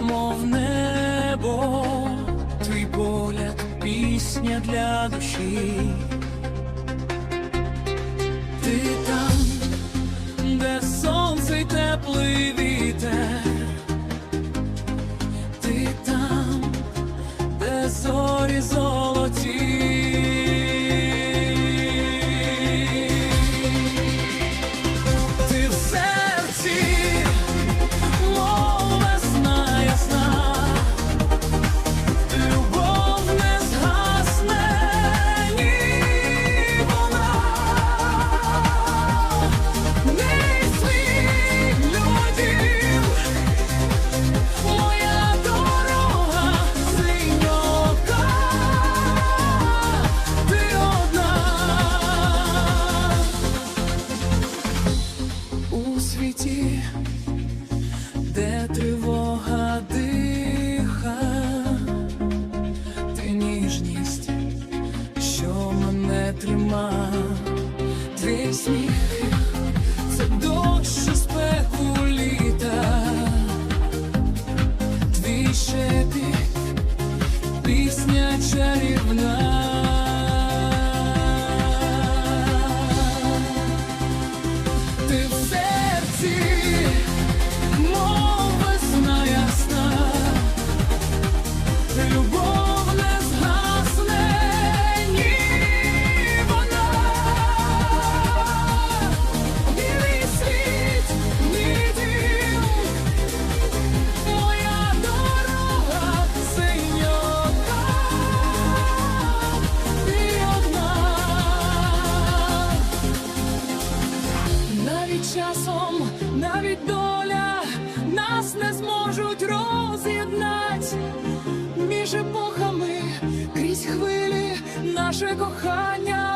Мов небо, твій погляд, пісня для душі. Ти там, де сонце й теплий світі, де тривога диха, ти ніжність, що мене трима, твій сміх, це дощ літа, твій шепіт, пісня чарівна. Часом, навіть доля нас не зможуть роз'єднати між епохами крізь хвилі наше кохання.